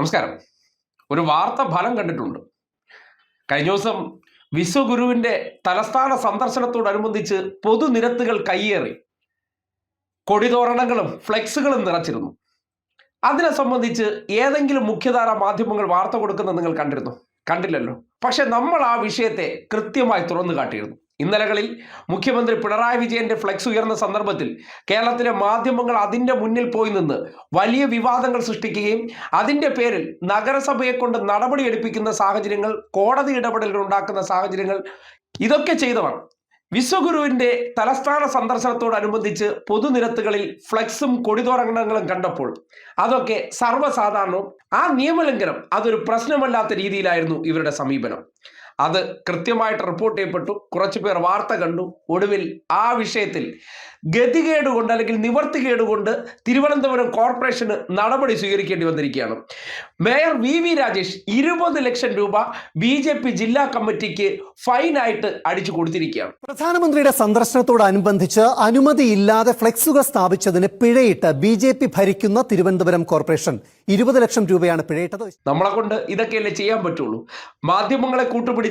നമസ്കാരം. ഒരു വാർത്ത ഫലം കണ്ടിട്ടുണ്ട്. കഴിഞ്ഞ ദിവസം വിശ്വഗുരുവിന്റെ തലസ്ഥാന സന്ദർശനത്തോടനുബന്ധിച്ച് പൊതുനിരത്തുകൾ കയ്യേറി. കൊടിതോരണങ്ങളും ഫ്ലെക്സുകളും നിറച്ചിരുന്നു. അതിനെ സംബന്ധിച്ച് ഏതെങ്കിലും മുഖ്യധാര മാധ്യമങ്ങൾ വാർത്ത കൊടുക്കുന്നത് നിങ്ങൾ കണ്ടിരുന്നു? കണ്ടില്ലല്ലോ. പക്ഷെ നമ്മൾ ആ വിഷയത്തെ കൃത്യമായി തുറന്നു കാട്ടിയിരുന്നു. ഇന്നലകളിൽ മുഖ്യമന്ത്രി പിണറായി വിജയന്റെ ഫ്ലെക്സ് ഉയർന്ന സന്ദർഭത്തിൽ കേരളത്തിലെ മാധ്യമങ്ങൾ അതിന്റെ മുന്നിൽ പോയി നിന്ന് വലിയ വിവാദങ്ങൾ സൃഷ്ടിക്കുകയും അതിന്റെ പേരിൽ നഗരസഭയെ കൊണ്ട് നടപടി എടുപ്പിക്കുന്ന സാഹചര്യങ്ങൾ കോടതി ഇടപെടലുകൾ ഉണ്ടാക്കുന്ന സാഹചര്യങ്ങൾ ഇതൊക്കെ ചെയ്തവർ വിശ്വഗുരുവിന്റെ തലസ്ഥാന സന്ദർശനത്തോടനുബന്ധിച്ച് പൊതുനിരത്തുകളിൽ ഫ്ലെക്സും കൊടിതോരണങ്ങളും കണ്ടപ്പോൾ അതൊക്കെ സർവസാധാരണവും ആ നിയമലംഘനം അതൊരു പ്രശ്നമല്ലാത്ത രീതിയിലായിരുന്നു ഇവരുടെ സമീപനം. അത് കൃത്യമായിട്ട് റിപ്പോർട്ട് ചെയ്യപ്പെട്ടു. കുറച്ചു പേർ വാർത്ത കണ്ടു. ഒടുവിൽ ആ വിഷയത്തിൽ ഗതികേട് കൊണ്ട് അല്ലെങ്കിൽ നിവർത്തികേട് കൊണ്ട് തിരുവനന്തപുരം കോർപ്പറേഷന് നടപടി സ്വീകരിക്കേണ്ടി വന്നിരിക്കുകയാണ്. മേയർ വി വി രാജേഷ് ഇരുപത് ലക്ഷം രൂപ ബി ജെ പി ജില്ലാ കമ്മിറ്റിക്ക് ഫൈനായിട്ട് അടിച്ചു കൊടുത്തിരിക്കുകയാണ്. പ്രധാനമന്ത്രിയുടെ സന്ദർശനത്തോടനുബന്ധിച്ച് അനുമതിയില്ലാതെ ഫ്ലെക്സുകൾ സ്ഥാപിച്ചതിന് പിഴയിട്ട് ബി ജെ പി ഭരിക്കുന്ന തിരുവനന്തപുരം കോർപ്പറേഷൻ ഇരുപത് ലക്ഷം രൂപയാണ് പിഴയിട്ടത്. നമ്മളെ കൊണ്ട് ഇതൊക്കെയല്ലേ ചെയ്യാൻ പറ്റുള്ളൂ. മാധ്യമങ്ങളെ കൂട്ടുപിടിച്ച്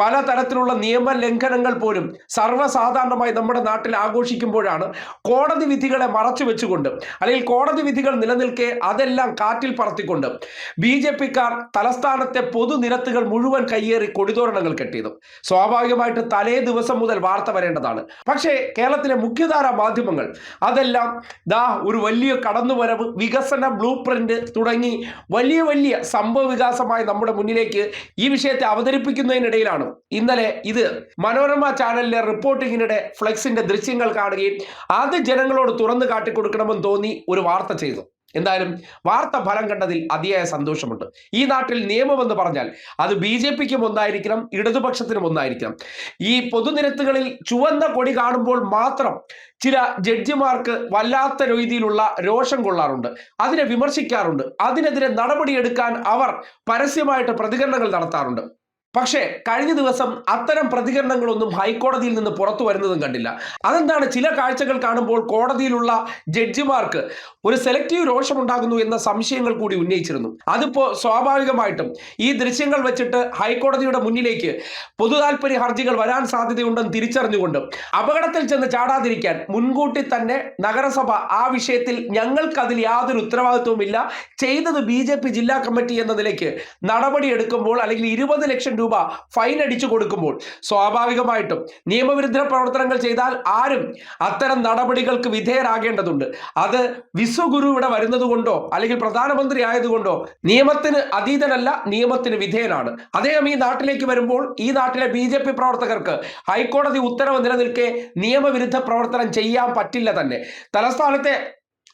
പലതരത്തിലുള്ള നിയമലംഘനങ്ങൾ പോലും സർവസാധാരണമായി നമ്മുടെ നാട്ടിൽ ആഘോഷിക്കുമ്പോഴാണ് കോടതി വിധികളെ മറച്ചു വെച്ചുകൊണ്ട് അല്ലെങ്കിൽ കോടതി വിധികൾ നിലനിൽക്കെ അതെല്ലാം കാറ്റിൽ പറത്തിക്കൊണ്ട് ബി ജെ പിക്കാർ തലസ്ഥാനത്തെ പൊതുനിരത്തുകൾ മുഴുവൻ കയ്യേറി കൊടിതോരണങ്ങൾ കെട്ടിയത്. സ്വാഭാവികമായിട്ട് തലേ ദിവസം മുതൽ വാർത്ത വരേണ്ടതാണ്. പക്ഷേ കേരളത്തിലെ മുഖ്യധാര മാധ്യമങ്ങൾ അതെല്ലാം ദാ ഒരു വലിയ കടന്നുവരവ് വികസന ബ്ലൂ പ്രിന്റ് തുടങ്ങി വലിയ വലിയ സംഭവ വികാസമായി നമ്മുടെ മുന്നിലേക്ക് ഈ വിഷയത്തെ അവതരിപ്പിക്കുന്നതിനിടയിലാണ് ഇന്നലെ ഇത് മനോരമ ചാനലിലെ റിപ്പോർട്ടിങ്ങിനിടെ ഫ്ലെക്സിന്റെ ദൃശ്യങ്ങൾ കാണുകയും അത് ജനങ്ങളോട് തുറന്നു കാട്ടിക്കൊടുക്കണമെന്ന് തോന്നി ഒരു വാർത്ത ചെയ്തു. എന്തായാലും വാർത്ത ഫലം കണ്ടതിൽ അതിയായ സന്തോഷമുണ്ട്. ഈ നാട്ടിൽ നിയമമെന്ന് പറഞ്ഞാൽ അത് ബി ജെ പിക്കും ഒന്നായിരിക്കണം ഇടതുപക്ഷത്തിനും ഒന്നായിരിക്കണം. ഈ പൊതുനിരത്തുകളിൽ ചുവന്ന കൊടി കാണുമ്പോൾ മാത്രം ചില ജഡ്ജിമാർക്ക് വല്ലാത്ത രീതിയിലുള്ള രോഷം കൊള്ളാറുണ്ട്. അതിനെ വിമർശിക്കാറുണ്ട്. അതിനെതിരെ നടപടിയെടുക്കാൻ അവർ പരസ്യമായിട്ട് പ്രതികരണങ്ങൾ നടത്താറുണ്ട്. പക്ഷേ കഴിഞ്ഞ ദിവസം അത്തരം പ്രതികരണങ്ങളൊന്നും ഹൈക്കോടതിയിൽ നിന്ന് പുറത്തു വരുന്നതും കണ്ടില്ല. അതെന്താണ്? ചില കാഴ്ചകൾ കാണുമ്പോൾ കോടതിയിലുള്ള ജഡ്ജിമാർക്ക് ഒരു സെലക്റ്റീവ് രോഷമുണ്ടാകുന്നു എന്ന സംശയങ്ങൾ കൂടി ഉന്നയിച്ചിരുന്നു. അതിപ്പോ സ്വാഭാവികമായിട്ടും ഈ ദൃശ്യങ്ങൾ വെച്ചിട്ട് ഹൈക്കോടതിയുടെ മുന്നിലേക്ക് പൊതുതാൽപര്യ ഹർജികൾ വരാൻ സാധ്യതയുണ്ടെന്ന് തിരിച്ചറിഞ്ഞുകൊണ്ട് അപകടത്തിൽ ചെന്ന് ചാടാതിരിക്കാൻ മുൻകൂട്ടി തന്നെ നഗരസഭ ആ വിഷയത്തിൽ ഞങ്ങൾക്കതിൽ യാതൊരു ഉത്തരവാദിത്വവുമില്ല. ചെയ്തത് ബി ജില്ലാ കമ്മിറ്റി എന്ന നിലയ്ക്ക് നടപടിയെടുക്കുമ്പോൾ അല്ലെങ്കിൽ ഇരുപത് ലക്ഷം രൂപ ഫൈൻ അടിച്ചു കൊടുക്കുമ്പോൾ സ്വാഭാവികമായിട്ടും നിയമവിരുദ്ധ പ്രവർത്തനങ്ങൾ ചെയ്താൽ ആരും അത്തരം നടപടികൾക്ക് വിധേയരാകേണ്ടതുണ്ട്. അത് വിശ്വഗുരു ഇവിടെ വരുന്നത് കൊണ്ടോ അല്ലെങ്കിൽ പ്രധാനമന്ത്രി ആയതുകൊണ്ടോ നിയമത്തിന് അതീതനല്ല നിയമത്തിന് വിധേയനാണ്. അദ്ദേഹം ഈ നാട്ടിലേക്ക് വരുമ്പോൾ ഈ നാട്ടിലെ ബി പ്രവർത്തകർക്ക് ഹൈക്കോടതി ഉത്തരവ് നിലനിൽക്കെ നിയമവിരുദ്ധ പ്രവർത്തനം ചെയ്യാൻ പറ്റില്ല തന്നെ. തലസ്ഥാനത്തെ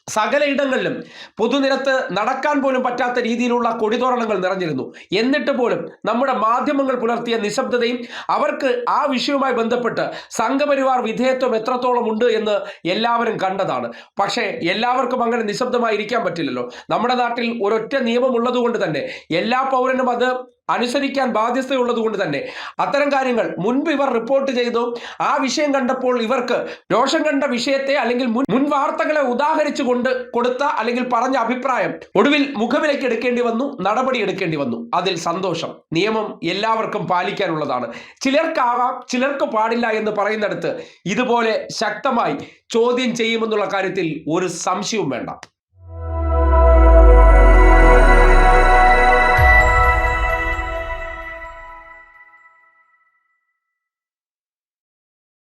സകല ഇടങ്ങളിലും പൊതുനിരത്ത് നടക്കാൻ പോലും പറ്റാത്ത രീതിയിലുള്ള കൊടിതോരണങ്ങൾ നിറഞ്ഞിരുന്നു. എന്നിട്ട് പോലും നമ്മുടെ മാധ്യമങ്ങൾ പുലർത്തിയ നിശബ്ദതയും അവർക്ക് ആ വിഷയവുമായി ബന്ധപ്പെട്ട് സംഘപരിവാർ വിധേയത്വം എത്രത്തോളം ഉണ്ട് എന്ന് എല്ലാവരും കണ്ടതാണ്. പക്ഷേ എല്ലാവർക്കും അങ്ങനെ നിശബ്ദമായി ഇരിക്കാൻ പറ്റില്ലല്ലോ. നമ്മുടെ നാട്ടിൽ ഒരൊറ്റ നിയമം ഉള്ളതുകൊണ്ട് തന്നെ എല്ലാ പൗരനും അത് അനുസരിക്കാൻ ബാധ്യതയുള്ളത് കൊണ്ട് തന്നെ. അത്തരം കാര്യങ്ങൾ മുൻപ് ഇവർ റിപ്പോർട്ട് ചെയ്തു. ആ വിഷയം കണ്ടപ്പോൾ ഇവർക്ക് രോഷം കണ്ട വിഷയത്തെ അല്ലെങ്കിൽ മുൻ മുൻ വാർത്തകളെ ഉദാഹരിച്ചുകൊണ്ട് കൊടുത്ത അല്ലെങ്കിൽ പറഞ്ഞ അഭിപ്രായം ഒടുവിൽ മുഖവിലേക്ക് എടുക്കേണ്ടി വന്നു നടപടി എടുക്കേണ്ടി വന്നു. അതിൽ സന്തോഷം. നിയമം എല്ലാവർക്കും പാലിക്കാനുള്ളതാണ്. ചിലർക്കാവാം ചിലർക്ക് പാടില്ല എന്ന് പറയുന്നിടത്ത് ഇതുപോലെ ശക്തമായി ചോദ്യം ചെയ്യുമെന്നുള്ള കാര്യത്തിൽ ഒരു സംശയവും വേണ്ട.